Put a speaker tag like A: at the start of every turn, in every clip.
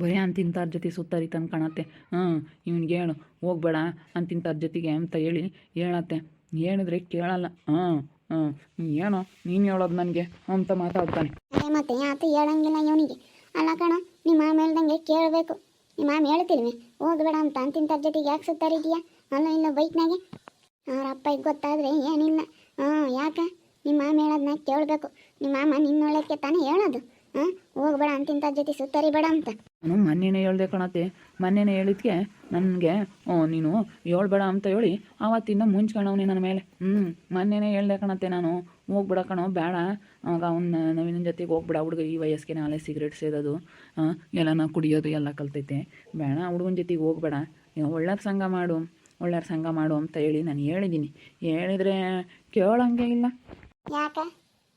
A: ಬರೀ ಅಂತಿಂತಾರ ಜೊತೆ ಸುತ್ತರಿ ಕಾಣತ್ತೆ. ಹ್ಞೂ, ಇವ್ನಿಗೆ ಹೇಳು, ಹೋಗ್ಬೇಡ ಅಂತಿಂತಾರ ಜೊತೆಗೆ ಅಂತ ಹೇಳಿ ಹೇಳತ್ತೆ. ಹೇಳಿದ್ರೆ ಕೇಳಲ್ಲ. ಹ್ಞೂ ಹ್ಞೂ ಏನೋ ನೀನು ಹೇಳೋದು ನನಗೆ ಅಂತ ಮಾತಾಡ್ತಾನೆ.
B: ಮತ್ತೆ ಯಾತು ಹೇಳಂಗಿಲ್ಲ ಇವನಿಗೆ. ಅಲ್ಲ ಕಣ, ನಿಮ್ಮ ಮಾಮ ಹೇಳ್ದಂಗೆ ಕೇಳಬೇಕು. ನಿಮ್ಮ ಮಾಮ ಹೇಳ್ತಿಲ್ವಿ? ಹೋಗ್ಬೇಡ ಅಂತ ಅಂತಿಂತಾರ ಜೊತೆಗೆ ಯಾಕೆ ಸುತ್ತಾರಿದೀಯಾ ಅಲ್ಲ ಇಲ್ಲ ಬೈಕ್ನಾಗೆ? ಅವ್ರ ಅಪ್ಪಗೆ ಗೊತ್ತಾದರೆ ಏನಿಲ್ಲ. ಹಾಂ ಯಾಕೆ? ನಿಮ್ಮ ಮಾಮ ಹೇಳೋದನ್ನ ಕೇಳಬೇಕು. ನಿಮ್ಮ ಮಾಮ ನಿನ್ನೊಳಕ್ಕೆ ತಾನೇ ಹೇಳೋದು. ಹಾಂ ಹೋಗ್ಬೇಡ ಅಂತಿಂತ ಜೊತೆ ಸುತ್ತರಿಬೇಡ ಅಂತ.
A: ನಾನು ಮೊನ್ನೆನೇ ಹೇಳ್ದೆ ಕಣತ್ತೆ ಮೊನ್ನೆನೇ ಹೇಳಿದ್ಕೆ ನನಗೆ ಓ ನೀನು ಹೇಳ್ಬೇಡ ಅಂತ ಹೇಳಿ ಆವತ್ತಿಂದ ಮುಂಚ್ಕಣವ್ನಿ ನನ್ನ ಮೇಲೆ. ಹ್ಞೂ ಮೊನ್ನೆನೇ ಹೇಳ್ದೆ ಕಣತೆ ನಾನು ಹೋಗ್ಬಿಡ ಕಣೋ ಬೇಡ. ಅವಾಗ ಅವ್ನ ನವೀನ ಜೊತೆಗೆ ಹೋಗ್ಬೇಡ ಹುಡುಗ ಈ ವಯಸ್ಸಿಗೆ ನಾಳೆ ಸಿಗರೇಟ್ ಸೇದೋದು ಎಲ್ಲನ ಕುಡಿಯೋದು ಎಲ್ಲ ಕಲ್ತೈತೆ. ಬೇಡ ಹುಡುಗನ ಜೊತೆಗೆ ಹೋಗ್ಬೇಡ. ಒಳ್ಳೆಯ ಸಂಘ ಮಾಡು ಒಳ್ಳೆಯ ಸಂಘ ಮಾಡು ಅಂತ ಹೇಳಿ ನಾನು ಹೇಳಿದ್ದೀನಿ ಹೇಳಿದರೆ ಕೇಳೋಂಗೆ ಇಲ್ಲ.
B: ಯಾಕೆ?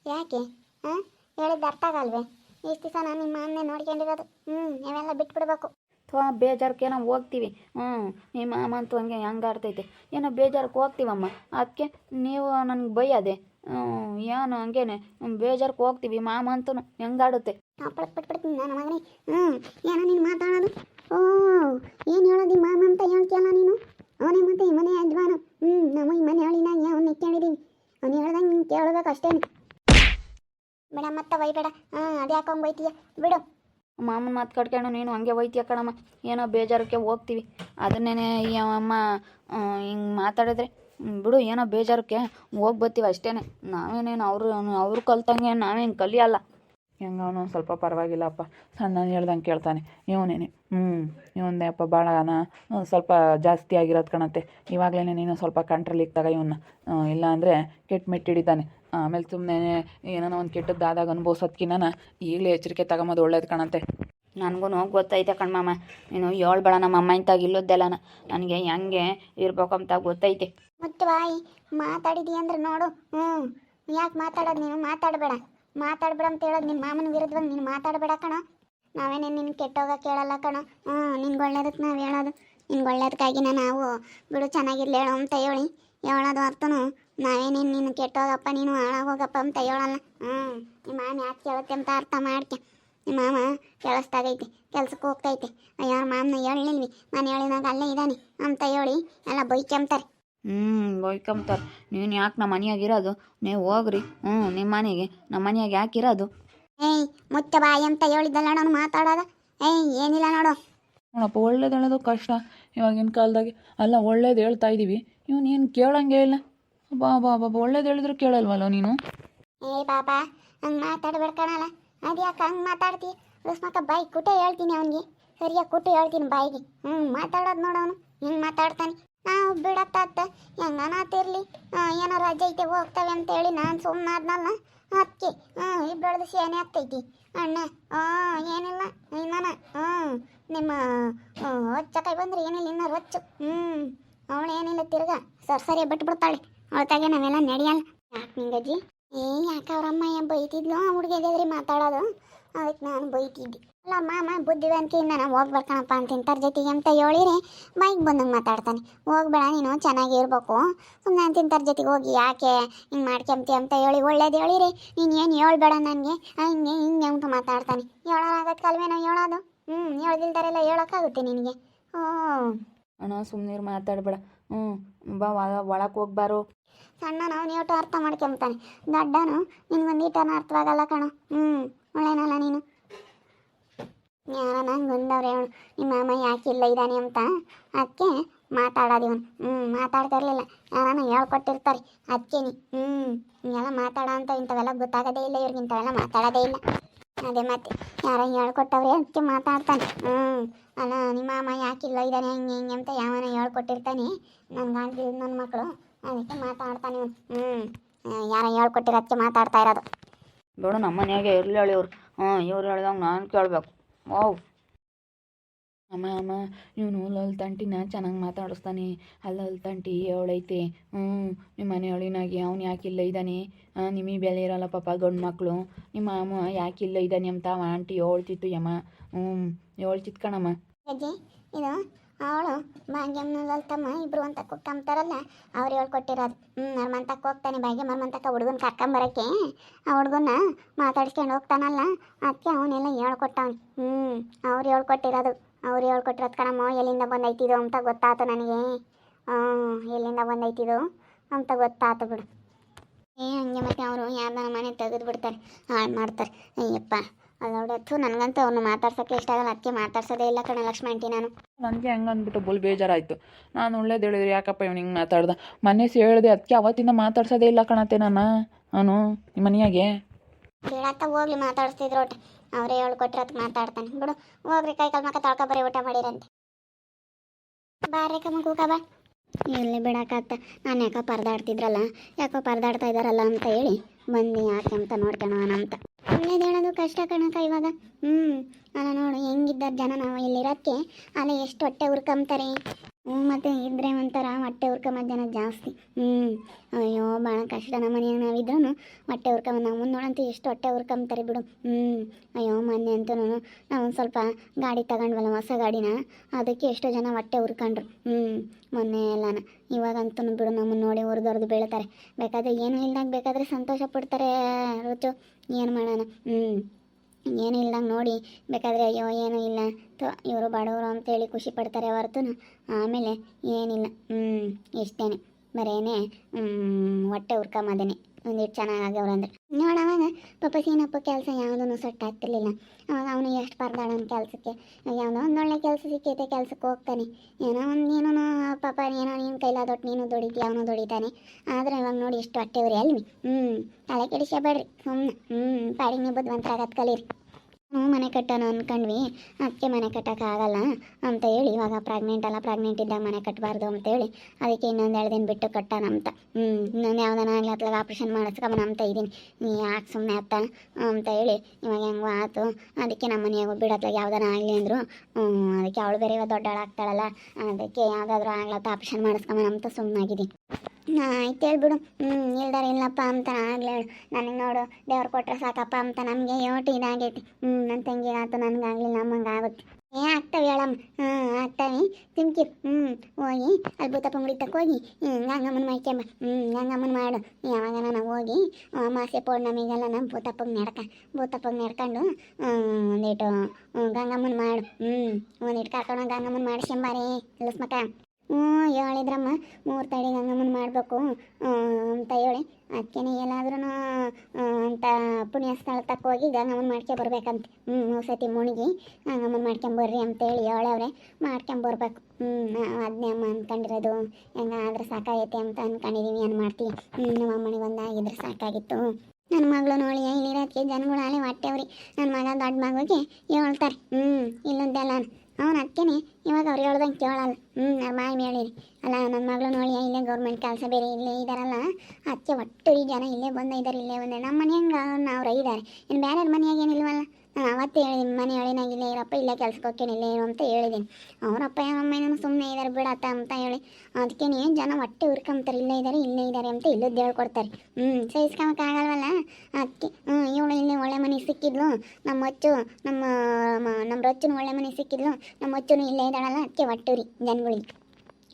B: ಯಾಕೆ? ಹಾಂ ಹೇಳಿದ್ದು ಅರ್ಥ ಆಗಲ್ವೇ? ಇಷ್ಟು ದಿವಸ ನಾನು ನಿಮ್ಮ ಅನ್ನೇ ನೋಡ್ಕೊಂಡಿರೋದು. ಹ್ಞೂ ನೀವೆಲ್ಲ ಬಿಟ್ಬಿಡ್ಬೇಕು.
C: ಥೋ ಬೇಜಾರಕ್ಕೆ ಏನೋ ಹೋಗ್ತೀವಿ. ಹ್ಞೂ ನಿಮ್ಮ ಅಮ್ಮ ಅಂತೂ ಹಂಗೆ ಹಂಗೆ ಆಡ್ತೈತೆ. ಏನೋ ಬೇಜಾರಕ್ಕೆ ಹೋಗ್ತೀವಮ್ಮ. ಅದಕ್ಕೆ ನೀವು ನನಗೆ ಬೈಯದೆ. ಹ್ಞೂ ಏನು ಹಂಗೇನೆ. ಬೇಜಾರಕ್ಕೆ ಹೋಗ್ತೀವಿ. ಮಾಮ ಅಂತೂ ಹೆಂಗಾಡುತ್ತೆ
B: ಆಡುತ್ತೆ. ಬಿಟ್ಬಿಡ್ತೀನಿ ನಾನು ಮಗನೇ. ಹ್ಞೂ ಏನೋ ನೀನು ಮಾತಾಡೋದು. ಓ ಏನು ಹೇಳೋದು ಮಾಮ ಅಂತ ಹೇಳ್ತೀಯಲ್ಲ ನೀನು? ಅವನೇ ಮತ್ತೆ ಈ ಮನೆ ಯಜಮಾನ. ಹ್ಞೂ ನಮ್ಮ ಈ ಮನೆ ಹೇಳಿನಾಗ ಅವ್ನು ಕೇಳಿದೀವಿ ಅವ್ನು ಹೇಳ್ದಂಗೆ ಕೇಳಬೇಕು ಅಷ್ಟೇ ಬೇಡ ಮತ್ತೆ ಒಯ್ಬೇಡ. ಹಾಂ ಅದೇ ಹಾಕೊಂಡ್ ಬೈತೀಯ ಬಿಡು.
C: ಮಾಮನ ಮಾತು ಕಟ್ಕೊಂಡು ನೀನು ಹಂಗೆ ಹೋಯ್ತೀಯ ಕಣಮ್ಮ. ಏನೋ ಬೇಜಾರಕ್ಕೆ ಹೋಗ್ತೀವಿ. ಅದನ್ನೇ ಈ ಅಮ್ಮ ಹಿಂಗೆ ಮಾತಾಡಿದ್ರೆ. ಬಿಡು ಏನೋ ಬೇಜಾರಕ್ಕೆ ಹೋಗಿ ಬರ್ತೀವಿ ಅಷ್ಟೇನೆ. ನಾವೇನೇನು ಅವರು ಅವ್ರು ಕಲ್ತಂಗೆ ನಾವೇನು ಕಲಿಯಲ್ಲ.
A: ಹೆಂಗ ಅವನು ಸ್ವಲ್ಪ ಪರವಾಗಿಲ್ಲಪ್ಪ. ಸಣ್ಣ ಹೇಳ್ದಂಗೆ ಕೇಳ್ತಾನೆ. ಇವನೇನೆ. ಹ್ಞೂ ಇವನ್ನೇ ಅಪ್ಪ ಭಾಳನ ಸ್ವಲ್ಪ ಜಾಸ್ತಿ ಆಗಿರೋದು ಕಾಣತ್ತೆ. ಇವಾಗಲೇ ನೀನು ಸ್ವಲ್ಪ ಕಂಟ್ರೋಲಿಗೆ ತಗ ಇವನ್ನ ಇಲ್ಲ ಅಂದರೆ ಕೆಟ್ಟ ಮೆಟ್ಟು ಹಿಡಿತಾನೆ ಆಮೇಲೆ ಸುಮ್ಮನೆ ಏನೋ ಒಂದು ಕೆಟ್ಟದ್ದಾದಾಗ ಅನುಭವಿಸೋದ್ಕಿನ್ನ ಈಗಲೇ ಎಚ್ಚರಿಕೆ ತಗೊಂಬೋದು ಒಳ್ಳೇದು ಕಾಣತ್ತೆ.
C: ನನಗೂ ಗೊತ್ತೈತೆ ಕಣ್ಮಮ್ಮ ನೀನು ಹೇಳ್ಬೇಡ ನಮ್ಮ ಅಮ್ಮ ಇಂತಾಗ ಇಲ್ಲದ್ದೆಲ್ಲನ ನನಗೆ ಹೆಂಗೆ ಅಂತ ಗೊತ್ತೈತೆ.
B: ಮತ್ತೆ ಬಾಯಿ ಮಾತಾಡಿದಿ ಅಂದ್ರೆ ನೋಡು. ಹ್ಞೂ ಯಾಕೆ ಮಾತಾಡೋದು ನೀನು? ಮಾತಾಡಬೇಡ. ಮಾತಾಡ್ಬೇಡ ಅಂತ ಹೇಳೋದು ನಿಮ್ಮ ಮಾಮನ ವಿರುದ್ಧವಾಗಿ ನೀನು ಮಾತಾಡಬೇಡ ಕಣ. ನಾವೇನೇ ನಿನ್ನ ಕೆಟ್ಟೋಗ ಕೇಳಲ್ಲ ಕಣ. ಹ್ಞೂ ನಿನ್ಗೆ ಒಳ್ಳೇದಕ್ಕೆ ನಾವು ಹೇಳೋದು. ನಿನ್ಗೆ ಒಳ್ಳೇದಕ್ಕಾಗಿನ ನಾವು. ಬಿಡು ಚೆನ್ನಾಗಿರ್ಲಿ ಹೇಳೋ ಅಂತ ಹೇಳಿ. ಹೇಳೋದು ಅರ್ಥನು ನಾವೇನೇನು ನೀನು ಕೆಟ್ಟೋಗಪ್ಪ ನೀನು ಹಾಳಾಗೋಗಪ್ಪ ಅಂತ ಹೇಳೋಲ್ಲ. ಹ್ಞೂ ನಿಮ್ಮ ಮಾಮ ಯಾಕೆ ಕೇಳುತ್ತೆ ಅಂತ ಅರ್ಥ ಮಾಡ್ಕೆ ನಿಮ್ಮ ಮಾಮ ಕೇಳಿಸ್ತಾಗೈತಿ ಕೆಲ್ಸಕ್ಕೆ ಹೋಗ್ತೈತೆ. ಅಯ್ಯೋ ಮಾಮನ ಹೇಳಿಲ್ವಿ ನಾನು ಹೇಳಿದಾಗ ಅಲ್ಲೇ ಇದ್ದಾನೆ ಅಂತ ಹೇಳಿ ಎಲ್ಲ ಬೈಕೆಂಬ್ತಾರೆ.
C: ಹ್ಞೂ ಬೈಕೆಂಬ್ತಾರೆ. ನೀನು ಯಾಕೆ ನಮ್ಮ ಮನೆಯಾಗಿರೋದು ನೀವು ಹೋಗ್ರಿ. ಹ್ಞೂ ನಿಮ್ಮ ಮನೆಗೆ. ನಮ್ಮ ಮನೆಯಾಗ ಯಾಕೆ ಇರೋದು?
B: ಏಯ್ ಮುಚ್ಚ ಬಾಯಿ ಅಂತ ಹೇಳಿದ್ದಲ್ಲ ನಾನು ಮಾತಾಡೋದ. ಏಯ್ ಏನಿಲ್ಲ ನೋಡು.
A: ನೋಡಪ್ಪ ಒಳ್ಳೇದು ಹೇಳೋದು ಕಷ್ಟ. ಇವಾಗಿನ ಕಾಲದಾಗೆ ಅಲ್ಲ ಒಳ್ಳೇದು ಹೇಳ್ತಾ ಇದ್ದೀವಿ ಇವನು ಏನು ಕೇಳಂಗೆ ಇಲ್ಲ. ಬಾ ಬಾ ಬಾ ಒಳ್ಳೇದು ಹೇಳಿದ್ರು ಕೇಳಲ್ವಲ್ಲ ನೀನು?
B: ಏಯ್ ಪಾಪ ಹಂಗೆ ಮಾತಾಡ್ಬೇಡ ಕಣಲ್ಲ. ಅದ್ಯಾಕೆ ಹಂಗೆ ಮಾತಾಡ್ತಿ? ರುಸ್ಮಕ್ಕ ಬಾಯಿ ಕುಟೆ ಹೇಳ್ತೀನಿ ಅವನಿಗೆ. ಸರಿಯಾಗಿ ಕುಟೆ ಹೇಳ್ತೀನಿ ಬಾಯಿಗೆ. ಹ್ಞೂ ಮಾತಾಡೋದು ನೋಡೋನು ಹಿಂಗೆ ಮಾತಾಡ್ತಾನೆ. ನಾವು ಬಿಡತ್ತಾತ. ಹೆಂಗನಾತಿರ್ಲಿ ಏನೋ ರಜೆ ಐತೆ, ಹೋಗ್ತವೆ ಅಂತೇಳಿ ನಾನು ಸುಮ್ಮನಾದ್ನಲ್ಲ ಅದಕ್ಕೆ ಹ್ಞೂ ಇಬ್ಬರದು ಸೇನೆ ಆಗ್ತೈತಿ. ಅಣ್ಣ ಹಾಂ ಏನಿಲ್ಲ. ಇನ್ನನ ಹ್ಞೂ ನಿಮ್ಮ ಹೊಚ್ಚ ಬಂದ್ರೆ ಏನಿಲ್ಲ, ಇನ್ನ ರೊಚ್ಚು. ಹ್ಞೂ ಅವಳು ಏನಿಲ್ಲ ತಿರ್ಗ. ಸರ್ ಸರಿ ಬಿಟ್ಬಿಡ್ತಾಳೆ. ಅವತ್ತಾಗೆ ನಾವೆಲ್ಲ ನಡೆಯಲ್ಲ ಯಾಕೆ ನಿಂಗಜ್ಜಿ? ಏ, ಯಾಕೆ ಅವರಮ್ಮ ಏನು ಬೈತಿದ್ಲು ಆ ಹುಡುಗ ಎದ್ರಿ ಮಾತಾಡೋದು? ಅದಕ್ಕೆ ನಾನು ಬೈತಿದ್ದೆ. ಅಲ್ಲ, ಮಾಮ ಬುದ್ಧಿವಂತಿಯಿಂದ ನಾನು ಹೋಗ್ಬೇಕಣಪ್ಪ ಅಂತ ಇಂಥರ ಜೊತೆಗೆ ಅಂತ ಹೇಳಿರಿ? ಬೈಕ್ ಬಂದಂಗೆ ಮಾತಾಡ್ತಾನೆ. ಹೋಗ್ಬೇಡ ನೀನು, ಚೆನ್ನಾಗಿ ಇರ್ಬೇಕು. ಸುಮ್ಮನೆ ಅಂತ ಇಂಥರ ಜೊತೆಗೆ ಹೋಗಿ ಯಾಕೆ ಹಿಂಗೆ ಮಾಡ್ಕೊಂತಿ ಅಂತ ಹೇಳಿ ಒಳ್ಳೇದು ಹೇಳಿರಿ. ನೀನು ಏನು ಹೇಳ್ಬೇಡ ನನಗೆ? ಹಿಂಗೆ ಹಿಂಗೆ ಅಂತ ಮಾತಾಡ್ತಾನೆ. ಹೇಳೋಕ್ಕಾಗತ್ತಲ್ವೇನೋ ಹೇಳೋದು? ಹ್ಞೂ ಹೇಳ್ದಿಲ್ದಾರೆಲ್ಲ ಹೇಳೋಕ್ಕಾಗುತ್ತೆ ನಿನಗೆ. ಹ್ಞೂ
C: ಅಣ್ಣ ಸುಮ್ಮನೆ ಮಾತಾಡಬೇಡ. ಹ್ಞೂ ಬಾ ಒಳಗೆ ಹೋಗ್ಬಾರು
B: ಸಣ್ಣ ನಾವು ನೀಟು ಅರ್ಥ ಮಾಡ್ಕೊಂತಾನೆ ದೊಡ್ಡನು ನಿನ್ಗೊಂದು ಈಟನ ಅರ್ಥವಾಗಲ್ಲ ಕಣ. ಹ್ಞೂ ಒಳ್ಳೇನಲ್ಲ ನೀನು. ಯಾರ ನಂಗೆ ಅವನು. ನಿಮ್ಮ ಅಮ್ಮ ಯಾಕಿಲ್ಲ ಇದ್ದಾನೆ ಅಂತ? ಅದಕ್ಕೆ ಮಾತಾಡೋದಿವನು. ಹ್ಞೂ ಮಾತಾಡ್ತಿರ್ಲಿಲ್ಲ ಯಾರನ್ನ ಹೇಳ್ಕೊಟ್ಟಿರ್ತಾರೆ. ಅದಕ್ಕೆ ನೀ. ಹ್ಞೂ ಹಿಂಗೆಲ್ಲ ಮಾತಾಡೋ ಅಂತ ಇಂಥವೆಲ್ಲ ಗೊತ್ತಾಗೋದೇ ಇಲ್ಲ ಇವ್ರಿಗೆ ಇಂಥವೆಲ್ಲ ಮಾತಾಡೋದೇ ಇಲ್ಲ. ಅದೇ ಮತ್ತೆ ಯಾರೋ ಹೇಳ್ಕೊಟ್ಟವ್ರೆ ಅದಕ್ಕೆ ಮಾತಾಡ್ತಾನೆ. ಹ್ಞೂ ಅಲ್ಲ ನಿಮ್ಮ ಅಮ್ಮ ಯಾಕಿಲ್ಲ ಇದ್ದಾನೆ ಹಂಗೆ, ಹಿಂಗೆ ಅಂತ ಯಾವನ ಹೇಳ್ಕೊಟ್ಟಿರ್ತಾನೆ ನನ್ನ ಗಾಂಧಿ ನನ್ನ ಮಕ್ಕಳು ಅದಕ್ಕೆ ಮಾತಾಡ್ತಾನೆ ಹ್ಞೂ ಯಾರೋ ಹೇಳ್ಕೊಟ್ಟಿರೋದಕ್ಕೆ ಮಾತಾಡ್ತಾ ಇರೋದು.
C: ಬೇಡ ನಮ್ಮ ಮನೆಯಾಗೆ ಇರಲಿ ಹೇಳಿ ಇವ್ರು. ಹ್ಞೂ ಇವ್ರು ಹೇಳ್ದಂಗೆ ನಾನು ಕೇಳಬೇಕು. ಓವ್
A: ಅಮ್ಮ ಅಮ್ಮ, ಇವನು ಲಲ್ತಂಟಿನ ಚೆನ್ನಾಗಿ ಮಾತಾಡಿಸ್ತಾನೆ. ಅಲ್ಲ ಲಲ್ತಂಟಿ ಅವಳೈತೆ. ಹ್ಞೂ ನಿಮ್ಮ ಮನೆ ಒಳಿನಾಗೆ ಅವ್ನು ಯಾಕಿಲ್ಲ ಇದ್ದಾನೆ? ನಿಮಗೆ ಬೆಲೆ ಇರಲ್ಲ ಪಾಪ ಗಂಡು ಮಕ್ಕಳು ನಿಮ್ಮ ಅಮ್ಮ ಯಾಕಿಲ್ಲ ಇದ್ದಾನೆ ಅಂತ ಅವ ಆಂಟಿ ಹೇಳ್ತಿತ್ತು ಯಮ್ಮ. ಹ್ಞೂ ಹೇಳ್ತಿತ್ತು ಕಣಮ್ಮ.
B: ಇದು ಅವಳು ಭಾಗ್ಯಮ್ಮ, ಲಲ್ತಮ್ಮ ಇಬ್ರು ಅಂತ ಕುಕ್ಕಂತಾರಲ್ಲ ಅವ್ರು ಹೇಳ್ಕೊಟ್ಟಿರೋದು ಹ್ಞೂ ಮಂತಕ್ಕೆ ಹೋಗ್ತಾನೆ, ಭಾಗ್ಯ ಹನುಮಂತಕ್ಕ ಹುಡುಗನ ಕರ್ಕೊಂಬರಕ್ಕೆ. ಆ ಹುಡುಗನ ಮಾತಾಡ್ಸ್ಕೊಂಡು ಹೋಗ್ತಾನಲ್ಲ ಅದಕ್ಕೆ ಅವನೆಲ್ಲ ಹೇಳ್ಕೊಟ್ಟವನು. ಹ್ಞೂ ಅವ್ರು ಹೇಳ್ಕೊಟ್ಟಿರೋದು. ಅವ್ರು ಹೇಳ್ಕೊಟ್ಟಿರೋದು ಕಣಮ್ಮ ಎಲ್ಲಿಂದ ಬಂದೈತಿದು ಅಂತ ಗೊತ್ತಾಯ್ತು ನನಗೆ. ಎಲ್ಲಿಂದ ಬಂದೈತಿದು ಅಂತ ಗೊತ್ತಾಯ್ತು ಬಿಡು. ಏ ಹಂಗೆ ಮತ್ತೆ ಅವರು ಯಾರ್ದಾರ ಮನೆ ತೆಗೆದು ಬಿಡ್ತಾರೆ ಹಾಳು ಮಾಡ್ತಾರೆ. ಅಯ್ಯಪ್ಪ ಅಲ್ಲೋಡತ್ತು ನನಗಂತೂ ಅವ್ರನ್ನ ಮಾತಾಡ್ಸೋಕ್ಕೆ ಇಷ್ಟ ಆಗಲ್ಲ ಅದಕ್ಕೆ ಮಾತಾಡ್ಸೋದೇ ಇಲ್ಲ ಕಣ ಲಕ್ಷ್ಮಣ ಆಂಟಿ ನಾನು.
A: ನನಗೆ ಹಂಗೆ ಅಂದ್ಬಿಟ್ಟು ಬುಲ್ ಬೇಜಾರಾಯಿತು. ನಾನು ಒಳ್ಳೇದು ಹೇಳಿದ್ರೆ ಯಾಕಪ್ಪ ಇವ್ನು ಹಿಂಗೆ ಮಾತಾಡ್ದ? ಸೇ ಹೇಳಿದೆ ಅದಕ್ಕೆ ಅವತ್ತಿಂದ ಮಾತಾಡ್ಸೋದೇ ಇಲ್ಲ ಕಣತ್ತೆ ನಾನು. ಅವನು ನಿಮ್ಮ ಮನೆಯಾಗೆ?
B: ಬೀಳತ್ತ ಹೋಗ್ಲಿ ಮಾತಾಡಿಸ್ತಿದ್ರು ಒಟ್ಟು. ಅವರೇ ಹೇಳ್ಕೊಟ್ರೆ ಮಾತಾಡ್ತಾನೆ. ಬಿಡು, ಹೋಗ್ರಿ, ಕೈ ಕಾಲು ಮಕ್ಕ ತೊಳ್ಕೊಬರಿ ಊಟ ಮಾಡಿರಂತೆ. ಬಾರೇ ಕಮ್ಮ ಬಾ. ಎಲ್ಲಿ ಬಿಡಕ್ಕಾಗ್ತ. ನಾನು ಯಾಕೋ ಪರದಾಡ್ತಿದ್ರಲ್ಲ, ಯಾಕೋ ಪರದಾಡ್ತಾ ಇದ್ದಾರಲ್ಲ ಅಂತ ಹೇಳಿ, ಬನ್ನಿ ಯಾಕೆ ಅಂತ ನೋಡ್ಕೊಳೋಣ ಅಂತ. ಒಳ್ಳೇದು ಹೇಳೋದು ಕಷ್ಟ ಕಣಕ ಇವಾಗ. ಹ್ಞೂ ಅಲ್ಲ ನೋಡು, ಹೆಂಗಿದ್ದಾರೆ ಜನ ನಾವು ಇಲ್ಲಿರೋಕ್ಕೆ. ಅಲ್ಲ ಎಷ್ಟು ಹೊಟ್ಟೆ ಉರ್ಕೊಂತಾರೆ ಹ್ಞೂ ಮತ್ತೆ ಇದ್ರೆ ಒಂಥರ ಹೊಟ್ಟೆ ಉರ್ಕೊಂಬ ಜನ ಜಾಸ್ತಿ. ಹ್ಞೂ ಅಯ್ಯೋ ಭಾಳ ಕಷ್ಟ ನಮ್ಮ ಮನೆಯಾಗ ನಾವಿದ್ರೂ ಹೊಟ್ಟೆ ಹುರ್ಕೊಂಬ ನಾವು ನೋಡಂತೂ ಎಷ್ಟು ಹೊಟ್ಟೆ ಉರ್ಕೊಂತಾರೆ ಬಿಡು. ಹ್ಞೂ ಅಯ್ಯೋ, ಮೊನ್ನೆ ಅಂತೂ ನಾವು ಒಂದು ಸ್ವಲ್ಪ ಗಾಡಿ ತಗೊಂಡ್ವಲ್ಲ ಹೊಸ ಗಾಡಿನ, ಅದಕ್ಕೆ ಎಷ್ಟೋ ಜನ ಹೊಟ್ಟೆ ಉರ್ಕೊಂಡ್ರು ಹ್ಞೂ ಮೊನ್ನೆ ಎಲ್ಲನ. ಇವಾಗಂತೂ ಬಿಡು ನಮ್ಮನ್ನು ನೋಡಿ ಉರಿದೊರ್ದು ಬೀಳ್ತಾರೆ. ಬೇಕಾದ್ರೆ ಏನು ಇಲ್ದಾಗ ಬೇಕಾದರೆ ಸಂತೋಷ ಪಡ್ತಾರೆ ರುಚು. ಏನು ಮಾಡೋಣ? ಹ್ಞೂ ಏನು ಇಲ್ದಂಗೆ ನೋಡಿ, ಬೇಕಾದರೆ ಅಯ್ಯೋ, ಏನೂ ಇಲ್ಲ. ತೋ ಇವರು ಬಡವರು ಅಂತೇಳಿ ಖುಷಿ ಪಡ್ತಾರೆ ಹೊರತು ಆಮೇಲೆ ಏನಿಲ್ಲ. ಹ್ಞೂ ಇಷ್ಟೇನೆ ಬರೇನೆ ಹೊಟ್ಟೆ ಉರ್ಕೊಂಬದೇನೆ ಒಂದಿಟ್ಟು ಚೆನ್ನಾಗಿ ಆಗ್ಯವ್ರು ಅಂದ್ರೆ. ನೋಡವಾಗ ಪಾಪ ಸೀನಪ್ಪ ಕೆಲಸ ಯಾವುದೂ ಸೆಟ್ ಆಗ್ತಿರ್ಲಿಲ್ಲ. ಅವಾಗ ಅವನು ಎಷ್ಟು ಪರದಾಡೋನು ಕೆಲಸಕ್ಕೆ. ಯಾವುದೋ ಒಂದು ಒಳ್ಳೆ ಕೆಲಸ ಸಿಕ್ಕೈತೆ, ಕೆಲಸಕ್ಕೆ ಹೋಗ್ತಾನೆ. ಏನೋ ಒಂದು ನೀನು ಪಾಪ ಏನೋ ನಿನ್ನ ಕೈಲಾದೊಟ್ಟು ನೀನು ದುಡಿತಿ ಅವನು ದುಡಿತಾನೆ. ಆದರೆ ಇವಾಗ ನೋಡಿ ಇಷ್ಟು ಹೊಟ್ಟೆವ್ರಿ ಅಲ್ವಿ ಹ್ಞೂ ತಲೆ ಕೆಡಿಸ್ಕೋಬೇಡ್ರಿ ಸುಮ್ಮನೆ ಹ್ಞೂ ಪಾಡಿಗೆ ನೀವು ಬುದ್ಧಿವಂತರಾಗತ್ತೆ ಕಲೀರಿ ಹ್ಞೂ ಮನೆ ಕಟ್ಟೋಣ ಅಂದ್ಕೊಂಡ್ವಿ ಅದಕ್ಕೆ ಮನೆ ಕಟ್ಟೋಕ್ಕಾಗಲ್ಲ ಅಂತ ಹೇಳಿ ಇವಾಗ ಪ್ರೆಗ್ನೆಂಟ್ ಅಲ್ಲ ಪ್ರೆಗ್ನೆಂಟ್ ಇದ್ದಾಗ ಮನೆ ಕಟ್ಟಬಾರ್ದು ಅಂತೇಳಿ ಅದಕ್ಕೆ ಇನ್ನೊಂದು ಎರಡು ದಿನ ಬಿಟ್ಟು ಕಟ್ಟೋಣ ಅಂತ. ಹ್ಞೂ ಇನ್ನೊಂದು ಯಾವ್ದಾನ ಆಗಲಿ ಅತ್ಲಾಗ ಆಪ್ರೇಷನ್ ಮಾಡಿಸ್ಕೊಂಬನ ಅಂತ ಇದ್ದೀನಿ ನೀ ಯಾಕೆ ಸುಮ್ಮನೆ ಅತ್ತ ಅಂತ ಹೇಳಿ ಇವಾಗ ಹೆಂಗೋ ಆತು. ಅದಕ್ಕೆ ನಮ್ಮ ಮನೆಯಾಗ ಬಿಡತ್ಲಾಗ ಯಾವ್ದಾನ ಆಗಲಿ ಅಂದರು. ಅದಕ್ಕೆ ಅವಳು ಬೇರೆ ಇವಾಗ ದೊಡ್ಡಳಾಗ್ತಾಳಲ್ಲ ಅದಕ್ಕೆ ಯಾವುದಾದ್ರೂ ಆಗ್ಲತ್ತ ಆಪ್ರೇಷನ್ ಮಾಡಿಸ್ಕೊಂಬನ ಅಂತ ಸುಮ್ಮನಾಗಿದ್ದೀನಿ ಆಯ್ತು ಹೇಳ್ಬಿಡು. ಹ್ಞೂ ಇಲ್ದಾರ ಇಲ್ಲಪ್ಪ ಅಂತ ಆಗ್ಲೇ ನನಗೆ ನೋಡು, ದೇವ್ರು ಕೊಟ್ಟರೆ ಸಾಕಪ್ಪ ಅಂತ ನಮಗೆ ಯೋಟಿ ಇದಾಗೈತಿ. ಹ್ಞೂ ನನ್ನ ತಂಗಿಗಾಯ್ತು ನನಗಾಗಲಿಲ್ಲ ನಮ್ಮಂಗೆ ಆಗುತ್ತೆ. ಏ, ಆಗ್ತವೆ ಹೇಳಮ್ಮ. ಹ್ಞೂ ಆಗ್ತವೆ ತಿಮ್ಕಿ ಹ್ಞೂ ಹೋಗಿ ಅಲ್ಲಿ ಭೂತಪ್ಪ ಮುಡಿತಕ್ಕೆ ಹೋಗಿ ಗಂಗಮ್ಮನ ಮಾಡ್ಕೊಂಬ ಹ್ಞೂ ಗಂಗಮ್ಮನ ಮಾಡು. ಯಾವಾಗ ನಾನು ಹೋಗಿ ಅಮಾಸೆ ಪೌರ್ಣಮಿಗೆಲ್ಲ ನಮ್ಮ ಭೂತಪ್ಪಗೆ ನಡ್ಕ ಭೂತಪ್ಪಗೆ ನಡ್ಕೊಂಡು ಒಂದಿಟ್ಟು ಗಂಗಮ್ಮನ ಮಾಡು. ಹ್ಞೂ ಒಂದಿಟ್ಟು ಕರ್ಕೊಂಡು ಗಂಗಮ್ಮನ ಮಾಡಿಸ್ಕೊಂಬಾರಿ ಇಳಿಸ್ಮಕ್ಕ ಹ್ಞೂ, ಹೇಳಿದ್ರಮ್ಮ. ಮೂರು ತಡಿ ಗಂಗಮ್ಮನ ಮಾಡಬೇಕು. ಅಂತ ಹೇಳಿ. ಅದಕ್ಕೇನೆ ಎಲ್ಲಾದ್ರೂ ಅಂತ ಪುಣ್ಯ ಸ್ಥಳ ತಕ್ಕ ಹೋಗಿ ಗಂಗಮ್ಮನ ಮಾಡ್ಕೊ ಬರ್ಬೇಕಂತ. ಹ್ಞೂ ಸತಿ ಮುಳುಗಿ ಗಂಗಮ್ಮನ ಮಾಡ್ಕೊಂಬರ್ರಿ ಅಂತೇಳಿ ಹೇಳವ್ರೆ ಮಾಡ್ಕೊಂಬರ್ಬೇಕು. ಹ್ಞೂ ಅದನ್ನೇ ಅಮ್ಮ ಅಂದ್ಕೊಂಡಿರೋದು ಹೆಂಗಾದ್ರೆ ಸಾಕಾಗೈತೆ ಅಂತ ಅಂದ್ಕೊಂಡಿದೀವಿ ಏನು ಮಾಡ್ತೀವಿ? ಹ್ಞೂ, ನಮ್ಮ ಅಮ್ಮನಿಗೆ ಒಂದಾಗಿದ್ರೆ ಸಾಕಾಗಿತ್ತು. ನನ್ನ ಮಗಳು ನೋಡಿ ಇಲ್ಲಿರೋದಕ್ಕೆ ಜನಗಳು ಅಲ್ಲೇ ಹೊಟ್ಟೆವ್ರಿ ನನ್ನ ಮಗ ದೊಡ್ಡ ಮಗುಗೆ ಹೇಳ್ತಾರೆ. ಹ್ಞೂ ಇಲ್ಲಂತೆಲ್ಲ ಅವನು ಅದಕ್ಕೇನೆ ಇವಾಗ ಅವ್ರು ಹೇಳ್ದಂಗೆ ಕೇಳಲ್ಲ. ಹ್ಞೂ ನಾನು ಮಾಯಿ ಹೇಳಿರಿ ಅಲ್ಲ ನನ್ನ ಮಗಳು ನೋಡಿ, ಇಲ್ಲೇ ಗೌರ್ಮೆಂಟ್ ಕೆಲಸ ಬೇರೆ, ಇಲ್ಲೇ ಇದ್ದಾರಲ್ಲ ಅದಕ್ಕೆ ಒಟ್ಟು ಈ ಜನ ಇಲ್ಲೇ ಬಂದ ಇದ್ದಾರೆ ಇಲ್ಲೇ ಬಂದೆ. ನಮ್ಮ ಮನೆಯಂಗೆ ಅವ್ರು ಇದ್ದಾರೆ ಇನ್ನು ಬೇರೆಯವ್ರ ಮನೆಯಾಗ ನಾನು ಅವತ್ತೇ ಹೇಳಿದ್ದೀನಿ ಮನೆ ಹೇಳಿನಾಗ ಇಲ್ಲೇ ಇರಪ್ಪ, ಇಲ್ಲೇ ಕೆಲ್ಸಕ್ಕೆ ಹೋಗ್ತೇನೆ, ಇಲ್ಲೇ ಇರು ಅಂತ ಹೇಳಿದ್ದೀನಿ ಅವರಪ್ಪ ಅಮ್ಮ ಸುಮ್ಮನೆ ಇದ್ದಾರೆ ಬಿಡತ್ತ ಅಂತ ಹೇಳಿ. ಅದಕ್ಕೆ ಏನು ಜನ ಹೊಟ್ಟೆ ಉರ್ಕೊಂತಾರೆ ಇಲ್ಲೇ ಇದ್ದಾರೆ ಇಲ್ಲೇ ಇದ್ದಾರೆ ಅಂತ ಇಲ್ಲದ್ದು ಹೇಳ್ಕೊಡ್ತಾರೆ. ಹ್ಞೂ ಸಹಿಸ್ಕೊಂಬಕ್ಕಾಗಲ್ವಲ್ಲ ಅದಕ್ಕೆ ಹ್ಞೂ ಇವಳು ಇಲ್ಲಿ ಒಳ್ಳೆ ಮನೆ ಸಿಕ್ಕಿದ್ಲು, ನಮ್ಮ ಅಚ್ಚು, ನಮ್ಮ ನಮ್ಮ ರೊಚ್ಚನ ಒಳ್ಳೆ ಮನೆ ಸಿಕ್ಕಿದ್ಲು, ನಮ್ಮ ಅಚ್ಚನು ಇಲ್ಲೇ ಇದ್ದಾಳಲ್ಲ, ಅದಕ್ಕೆ ಉರಿ, ಜನಗಳಿಗೆ.